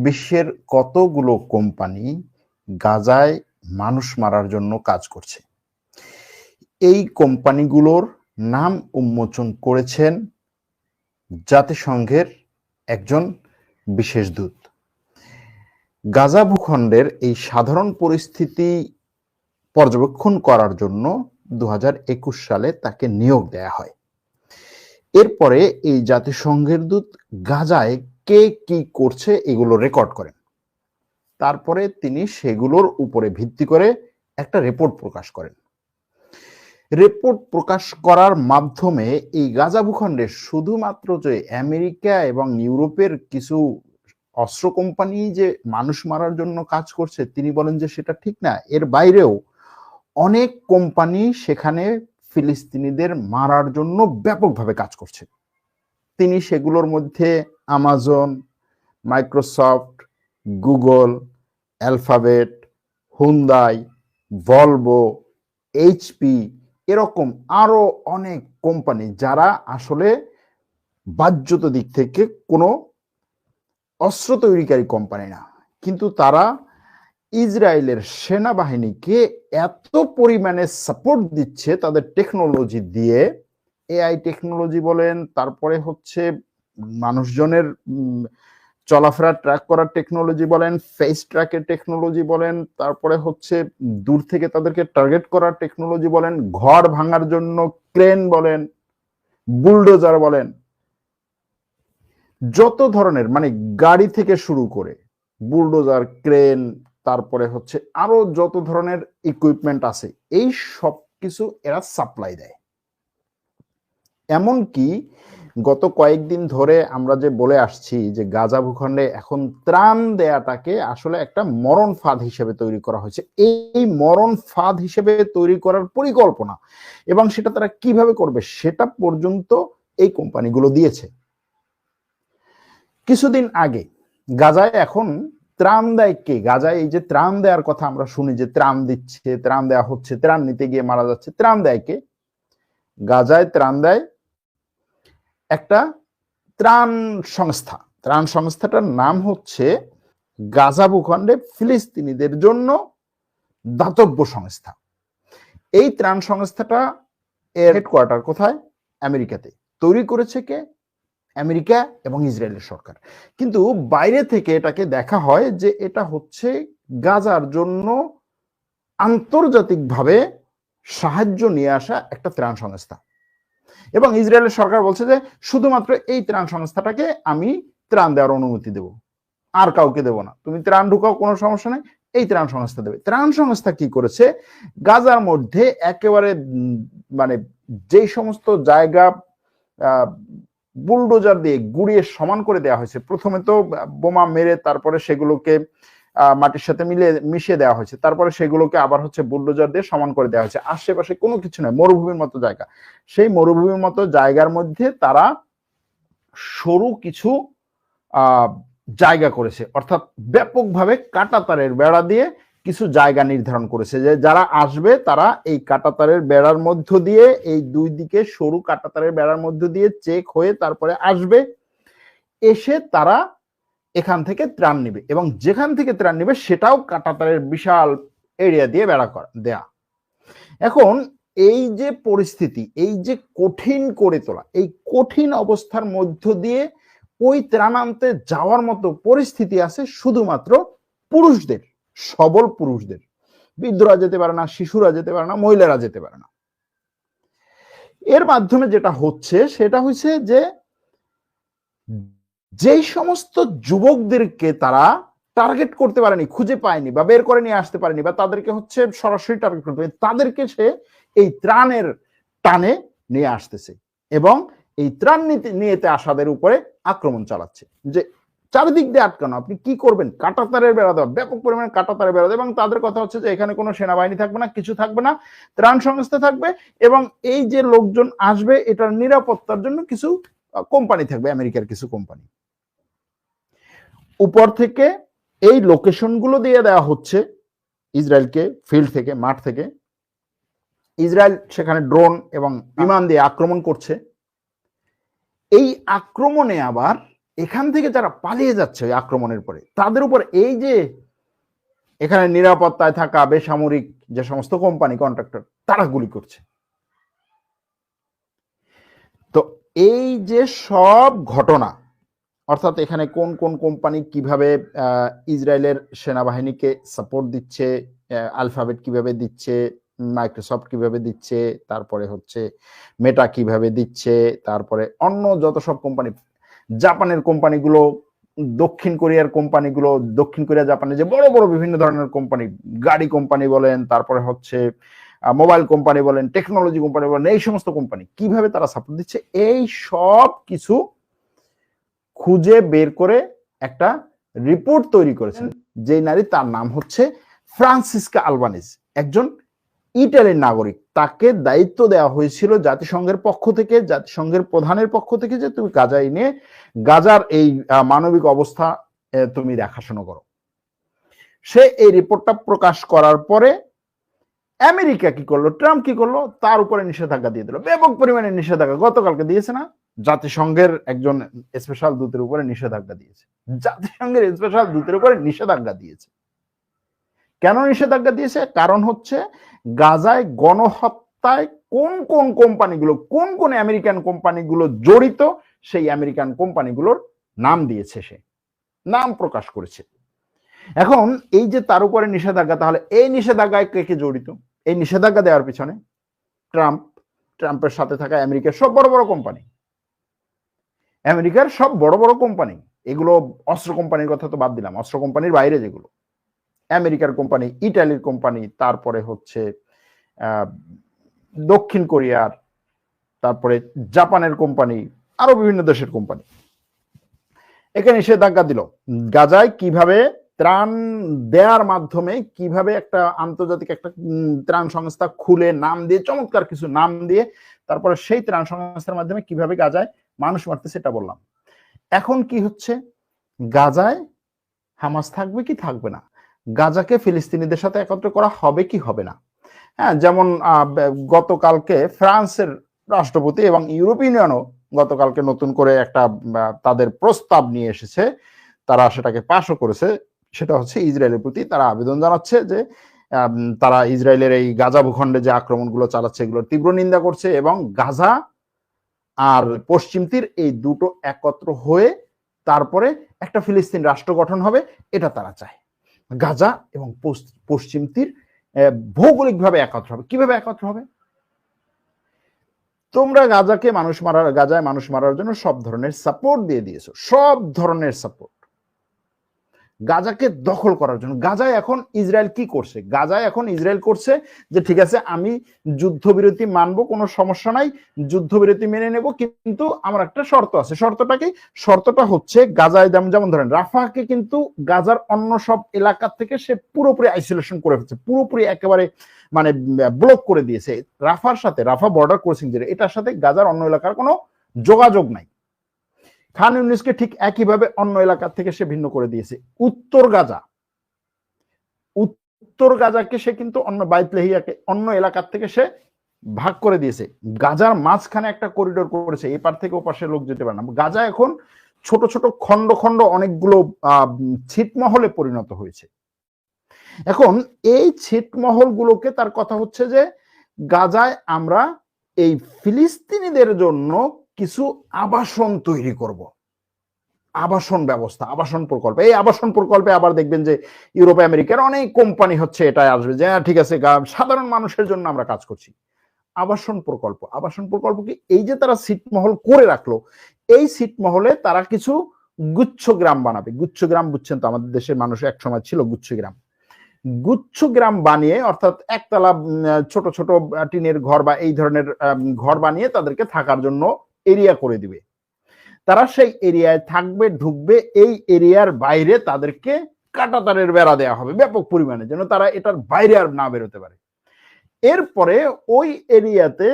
বিশ্বের কতগুলো কোম্পানি গাজায় মানুষ মারার জন্য কাজ করছে? এই কোম্পানিগুলোর নাম উন্মোচন করেছেন জাতিসংঘের একজন বিশেষ দূত। গাজা ভূখণ্ডের এই সাধারণ পরিস্থিতি পর্যবেক্ষণ করার জন্য দু হাজার একুশ সালে তাকে নিয়োগ দেয়া হয়। এরপরে এই জাতিসংঘের দূত গাজায় কে কি করছে এগুলো রেকর্ড করেন। তারপরে তিনি সেগুলোর উপরে ভিত্তি করে একটা রিপোর্ট প্রকাশ করেন। রিপোর্ট প্রকাশ করার মাধ্যমে এই গাজা ভূখণ্ডে শুধুমাত্র যে আমেরিকা এবং ইউরোপের কিছু অস্ত্র কোম্পানি যে মানুষ মারার জন্য কাজ করছে, তিনি বলেন যে সেটা ঠিক না। এর বাইরেও অনেক কোম্পানি সেখানে ফিলিস্তিনিদের মারার জন্য ব্যাপকভাবে কাজ করছে। তিনি সেগুলোর মধ্যে Amazon Microsoft Google Alphabet Hyundai Volvo HP এরকম আরও অনেক কোম্পানি যারা আসলে বাহ্যত দিক থেকে কোনো অস্ত্র তৈরিকারী কোম্পানি না। কিন্তু তারা ইসরায়েলের সেনাবাহিনীকে এত পরিমাণে সাপোর্ট দিচ্ছে তাদের টেকনোলজি দিয়ে এআই টেকনোলজি বলেন, তারপরে হচ্ছে মানুষজনের চলাফেরা ট্র্যাক করার টেকনোলজি বলেন ফেস ট্র্যাকের টেকনোলজি বলেন, তারপরে হচ্ছে দূর থেকে তাদেরকে টার্গেট করার টেকনোলজি বলেন, ঘর ভাঙার জন্য ক্রেন বলেন বুলডোজার বলেন, যত ধরনের মানে গাড়ি থেকে শুরু করে বুলডোজার ক্রেন তারপরে হচ্ছে আরও যত ধরনের ইকুইপমেন্ট আছে, এই সব কিছু এরা সাপ্লাই দেয়। এমনকি গত কয়েকদিন ধরে আমরা যে বলে আসছি যে গাজা ভূখণ্ডে এখন ত্রাণ দেয়াটাকে আসলে একটা মরণ ফাঁদ হিসেবে তৈরি করা হয়েছে। এই মরণ ফাঁদ হিসেবে তৈরি করার পরিকল্পনা এবং সেটা তারা কীভাবে করবে সেটা পর্যন্ত এই কোম্পানিগুলো দিয়েছে। কিছুদিন আগে গাজায় এখন ত্রাণ দেয় কে? গাজায় এই যে ত্রাণ দেওয়ার কথা আমরা শুনি যে ত্রাণ দিচ্ছে, ত্রাণ দেওয়া হচ্ছে, ত্রাণ নিতে গিয়ে মারা যাচ্ছে, ত্রাণ দেয় কে? গাজায় ত্রাণ দেয় একটা ত্রাণ সংস্থা। ত্রাণ সংস্থাটার নাম হচ্ছে গাজা ভূখণ্ডে ফিলিস্তিনিদের জন্য দাতব্য সংস্থা। এই ত্রাণ সংস্থাটা এর হেডকোয়ার্টার কোথায়? আমেরিকাতে। তৈরি করেছে কে? আমেরিকা এবং ইসরায়েলের সরকার। কিন্তু বাইরে থেকে এটাকে দেখা হয় যে এটা হচ্ছে গাজার জন্য আন্তর্জাতিকভাবে সাহায্য নিয়ে আসা একটা ত্রাণ সংস্থা। এবং ইসরায়েলের সরকার বলছে যে শুধুমাত্র এই ত্রাণ সংস্থাটাকে আমি ত্রাণ দেওয়ার অনুমতি দেব। আর কাউকে দেব না। তুমি ত্রাণ ঢুকাও, কোনো সমস্যা নেই। এই ত্রাণ সংস্থা দেবে। ত্রাণ সংস্থা কি করেছে? গাজার মধ্যে একেবারে মানে যেই সমস্ত জায়গা বুলডোজার দিয়ে গুড়িয়ে সমান করে দেওয়া হয়েছে। প্রথমে তো বোমা মেরে তারপরে সেগুলোকে মাটির সাথে মিলে, মিশিয়ে দেওয়া হয়েছে। তারপরে সেগুলোকে আবার হচ্ছে বুলডোজার দিয়ে সমান করে দেওয়া হয়েছে। আশেপাশে কোনো কিছু নয়, মরুভূমির মতো জায়গা। সেই মরুভূমির মতো জায়গার মধ্যে তারা সরু কিছু জায়গা করেছে। অর্থাৎ ব্যাপকভাবে কাটাতারের বেড়া দিয়ে কিছু জায়গা নির্ধারণ করেছে। যে যারা আসবে, তারা এই কাটাতারের বেড়ার মধ্য দিয়ে, এই দুই দিকে সরু কাটাতারের বেড়ার মধ্য দিয়ে চেক হয়ে তারপরে আসবে। এসে তারা এখান থেকে ত্রাণ নিবে এবং যেখান থেকে ত্রাণ নিবে সেটাও কাটাতারের বিশাল এরিয়া দিয়ে বেড়া করা, দেয়া। এখন এই যে পরিস্থিতি, এই যে কঠিন করে তোলা, এই কঠিন অবস্থার মধ্য দিয়ে ওই ত্রাণ আনতে যাওয়ার মতো পরিস্থিতি আছে শুধুমাত্র পুরুষদের, সবল পুরুষদের। বৃদ্ধরা যেতে পারে না, শিশুরা যেতে পারে না, মহিলারা যেতে পারে না। এর মাধ্যমে যেটা হচ্ছে, সেটা হচ্ছে যে যেই সমস্ত যুবকদেরকে তারা টার্গেট করতে পারেনি, খুঁজে পায়নি বা বের করে নিয়ে আসতে পারেনি বা তাদেরকে হচ্ছে সরাসরি টার্গেট করতে পারে তাদেরকে সে এই ত্রাণের টানে নিয়ে আসতেছে এবং এই ত্রাণ নিয়েতে আসাদের উপরে আক্রমণ চালাচ্ছে। যে চারিদিক দিয়ে আটকানো, আপনি কি করবেন? কাটাতারের বেড়া দেওয়া, ব্যাপক পরিমাণে কাটাতারের বেড়া দেওয়া এবং তাদের কথা হচ্ছে যে এখানে কোনো সেনাবাহিনী থাকবে না, কিছু থাকবে না, ত্রাণ সংস্থা থাকবে এবং এই যে লোকজন আসবে, এটার নিরাপত্তার জন্য কিছু কোম্পানি থাকবে, আমেরিকার কিছু কোম্পানি উপর থেকে এই লোকেশনগুলো দিয়ে দেওয়া হচ্ছে ইসরায়েলকে ফিল্ড থেকে, মাঠ থেকে। ইসরায়েল সেখানে ড্রোন এবং বিমান দিয়ে আক্রমণ করছে। এই আক্রমণে আবার এখান থেকে যারা পালিয়ে যাচ্ছে ওই আক্রমণের পরে, তাদের উপর এই যে এখানে নিরাপত্তায় থাকা বেসামরিক যে সমস্ত কোম্পানি কন্ট্রাক্টর তারা গুলি করছে। তো এই যে সব ঘটনা অর্থাৎ এখানে কোন কোন কোম্পানি কীভাবে ইসরায়েলের সেনাবাহিনীকে সাপোর্ট দিচ্ছে আলফাবেট কীভাবে দিচ্ছে মাইক্রোসফট কীভাবে দিচ্ছে, তারপরে হচ্ছে মেটা কীভাবে দিচ্ছে, তারপরে অন্য যত সব কোম্পানি, জাপানের কোম্পানিগুলো, দক্ষিণ কোরিয়ার কোম্পানিগুলো, দক্ষিণ কোরিয়া, জাপানের যে বড় বড় বিভিন্ন ধরনের কোম্পানি, গাড়ি কোম্পানি বলেন, তারপরে হচ্ছে মোবাইল কোম্পানি বলেন টেকনোলজি কোম্পানি বলেন, এই সমস্ত কোম্পানি কীভাবে তারা সাপোর্ট দিচ্ছে, এই সব কিছু খুঁজে বের করে একটা রিপোর্ট তৈরি করেছেন, যে নারী তার নাম হচ্ছে ফ্রান্সিসকা আলবানিজ, একজন ইটালির নাগরিক। তাকে দায়িত্ব দেওয়া হয়েছিল জাতিসংঘের পক্ষ থেকে, জাতিসংঘের প্রধানের পক্ষ থেকে, যে তুমি গাজায় নিয়ে, গাজার এই মানবিক অবস্থা তুমি দেখাশোনা করো। সে এই রিপোর্টটা প্রকাশ করার পরে আমেরিকা কি করল, ট্রাম্প কি করল, তার উপরে নিষেধাজ্ঞা দিয়ে দিল। ব্যাপক পরিমাণে নিষেধাজ্ঞা গতকালকে দিয়েছে না জাতিসংঘের একজন স্পেশাল দূতের উপরে নিষেধাজ্ঞা দিয়েছে। জাতিসংঘের স্পেশাল দূতের উপরে নিষেধাজ্ঞা দিয়েছে। কেন নিষেধাজ্ঞা দিয়েছে? কারণ হচ্ছে গাজায় গণহত্যায় কোন কোন কোম্পানিগুলো, কোন কোন আমেরিকান কোম্পানিগুলো জড়িত, সেই আমেরিকান কোম্পানিগুলোর নাম দিয়েছে সে। নাম প্রকাশ করেছে। এখন এই যে তার উপরে নিষেধাজ্ঞা, তাহলে এই নিষেধাজ্ঞায় কে কে জড়িত? এই নিষেধাজ্ঞা দেওয়ার পিছনে ট্রাম্প, ট্রাম্পের সাথে থাকা আমেরিকার সব বড় বড় কোম্পানি। আমেরিকার সব বড় বড় কোম্পানি, এগুলো অস্ত্র কোম্পানির কথা তো বাদ দিলাম, অস্ত্র কোম্পানির বাইরে যেগুলো। আমেরিকার কোম্পানি, ইটালির কোম্পানি, তারপরে হচ্ছে দক্ষিণ কোরিয়ার, তারপরে জাপানের কোম্পানি, আরও বিভিন্ন দেশের কোম্পানি। এখানে নিষেধাজ্ঞা দিল। গাজায় কীভাবে ত্রাণ দেওয়ার মাধ্যমে কীভাবে একটা আন্তর্জাতিক একটা ত্রাণ সংস্থা খুলে নাম দিয়ে, চমৎকার কিছু নাম দিয়ে, তারপরে সেই ত্রাণ সংস্থার মাধ্যমে কীভাবে গাজায় মানুষ মারতে সেটা বললাম। এখন কি হচ্ছে? গাজায় হামাস থাকবে কি থাকবে না? গাজাকে ফিলিস্তিনিদের সাথে একত্র করা হবে কি হবে না? হ্যাঁ যেমন গতকালকে ফ্রান্সের রাষ্ট্রপতি এবং ইউরোপিয়ান ইউনিয়নও গতকালকে নতুন করে একটা তাদের প্রস্তাব নিয়ে এসেছে। তারা সেটাকে পাশও করেছে। সেটা হচ্ছে ইসরায়েলের প্রতি তারা আবেদন জানাচ্ছে যে তারা ইসরায়েলের এই গাজা ভূখণ্ডে যে আক্রমণগুলো চালাচ্ছে, এগুলোর তীব্র নিন্দা করছে এবং গাজা আর পশ্চিম তীর এই দুটো একত্র হয়ে তারপরে একটা ফিলিস্তিন রাষ্ট্র গঠন হবে, এটা তারা চায়। গাজা এবং পশ্চিম তীর ভৌগোলিকভাবে একত্র হবে। কীভাবে একত্র হবে? তোমরা গাজাকে মানুষ মারার, গাজায় মানুষ মারার জন্য সব ধরনের সাপোর্ট দিয়ে দিয়েছ। সব ধরনের সাপোর্ট গাজাকে দখল করার জন্য। গাজায় এখন ইসরায়েল কি করছে? গাজায় এখন ইসরায়েল করছে যে, ঠিক আছে, আমি যুদ্ধবিরতি মানবো, কোনো সমস্যা নাই, যুদ্ধবিরতি মেনে নেব, কিন্তু আমার একটা শর্ত আছে। শর্তটা কি? শর্তটা হচ্ছে গাজায় যেমন ধরেন, রাফাকে কিন্তু গাজার অন্য সব এলাকা থেকে সে পুরোপুরি আইসোলেশন করে ফেলছে, পুরোপুরি একেবারে মানে ব্লক করে দিয়েছে। রাফার সাথে, রাফা বর্ডার ক্রসিং যেটা এটার সাথে গাজার অন্য এলাকার কোনো যোগাযোগ নাই। খান ইউনিসকে ঠিক একইভাবে অন্য এলাকা থেকে সে ভিন্ন করে দিয়েছে। উত্তর গাজা। উত্তর গাজাকে সে কিন্তু অন্য বাইতলেহিয়াকে অন্য এলাকার থেকে সে ভাগ করে দিয়েছে। গাজার মাঝখানে একটা করিডোর করেছে, এপার থেকে ওপাশে লোক যেতে পারে না। গাজা এখন ছোট ছোট খণ্ড খণ্ড অনেকগুলো ছিটমহলে পরিণত হয়েছে। এখন এই ছিটমহল গুলোকে তার কথা হচ্ছে যে, গাজায় আমরা এই ফিলিস্তিনিদের জন্য কিছু আবাসন তৈরি করব। আবাসন ব্যবস্থা আবাসন প্রকল্প। এই আবাসন প্রকল্পে আবার দেখবেন যে ইউরোপ আমেরিকার অনেক কোম্পানি হচ্ছে এটা আসবে যে হ্যাঁ, ঠিক আছে সাধারণ মানুষের জন্য আমরা কাজ করছি। আবাসন প্রকল্প আবাসন প্রকল্প কি? এই যে তারা সিটমহল করে রাখল এই সিটমহলে তারা কিছু গুচ্ছ গ্রাম বানাবে। গুচ্ছ গ্রাম বুঝছেন তো আমাদের দেশের মানুষ এক সময় ছিল গুচ্ছ গ্রাম। গুচ্ছ গ্রাম বানিয়ে অর্থাৎ একতলা ছোট ছোট টিনের ঘর বা এই ধরনের ঘর বানিয়ে তাদেরকে থাকার জন্য এরিয়া করে দিবে। তারা সেই এরিয়ায় থাকবে, ঢুকবে, এই এরিয়ার বাইরে তাদেরকে কাটাতারের বেড়া দেওয়া হবে ব্যাপক পরিমাণে, যেন তারা এটার বাইরে আর না বেরোতে পারে। এরপরে ওই এরিয়াতে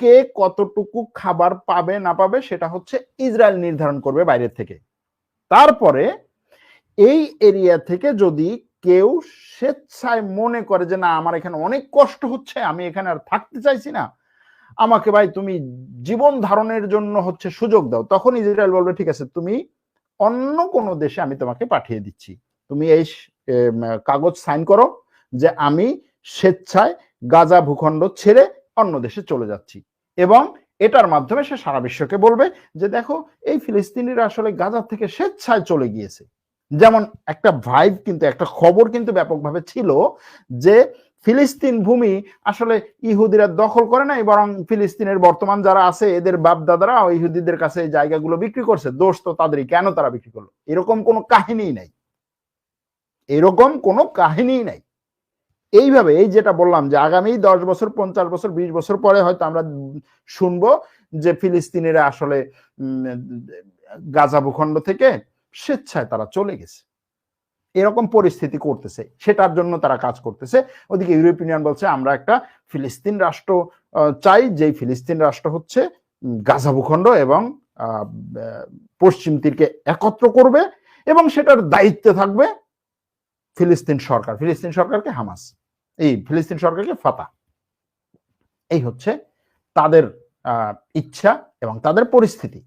কে কতটুকু খাবার পাবে, না পাবে, সেটা হচ্ছে ইসরায়েল নির্ধারণ করবে বাইরের থেকে। তারপরে এই এরিয়া থেকে যদি কেউ স্বেচ্ছায় মনে করে যে, না, আমার এখানে অনেক কষ্ট হচ্ছে, আমি এখানে আর থাকতে চাইছি না আমাকে ভাই তুমি জীবন ধারণের জন্য হচ্ছে সুযোগ দাও। তখন ইসরায়েল বলবে, ঠিক আছে, তুমি অন্য কোনো দেশে আমি তোমাকে পাঠিয়ে দিচ্ছি। তুমি এই কাগজ সাইন করো যে আমি স্বেচ্ছায় গাজা ভূখণ্ড ছেড়ে অন্য দেশে চলে যাচ্ছি। এবং এটার মাধ্যমে সে সারা বিশ্বকে বলবে যে, দেখো, এই ফিলিস্তিনিরা আসলে গাজা থেকে স্বেচ্ছায় চলে গিয়েছে। যেমন একটা ভাইব কিন্তু, একটা খবর কিন্তু ব্যাপকভাবে ছিল যে ফিলিস্তিন ভূমি আসলে ইহুদিরা দখল করে নাই, বরং ফিলিস্তিনের বর্তমান যারা আছে, এদের বাপ দাদারা ইহুদিদের কাছে এই জায়গাগুলো বিক্রি করছে। দোষ তো তাদেরই। কেন তারা বিক্রি করল? এরকম কোনো কাহিনী নাই। এরকম কোনো কাহিনী নাই। এইভাবে, এই যেটা বললাম যে আগামী দশ বছর, পঞ্চাশ বছর, বিশ বছর পরে হয়তো আমরা শুনব যে ফিলিস্তিনিরা আসলে গাজা ভূখণ্ড থেকে স্বেচ্ছায় তারা চলে গেছে। এরকম পরিস্থিতি করতেছে, সেটার জন্য তারা কাজ করতেছে। ওদিকে ইউরোপিয়ান বলছে, আমরা একটা ফিলিস্তিন রাষ্ট্র চাই, যেই ফিলিস্তিন রাষ্ট্র হচ্ছে গাজা ভূখণ্ড এবং পশ্চিম তীরকে একত্র করবে এবং সেটার দায়িত্বে থাকবে ফিলিস্তিন সরকার, ফিলিস্তিন সরকারকে হামাস। এই ফিলিস্তিন সরকারকে ফাতা। এই হচ্ছে তাদের ইচ্ছা এবং তাদের পরিস্থিতি।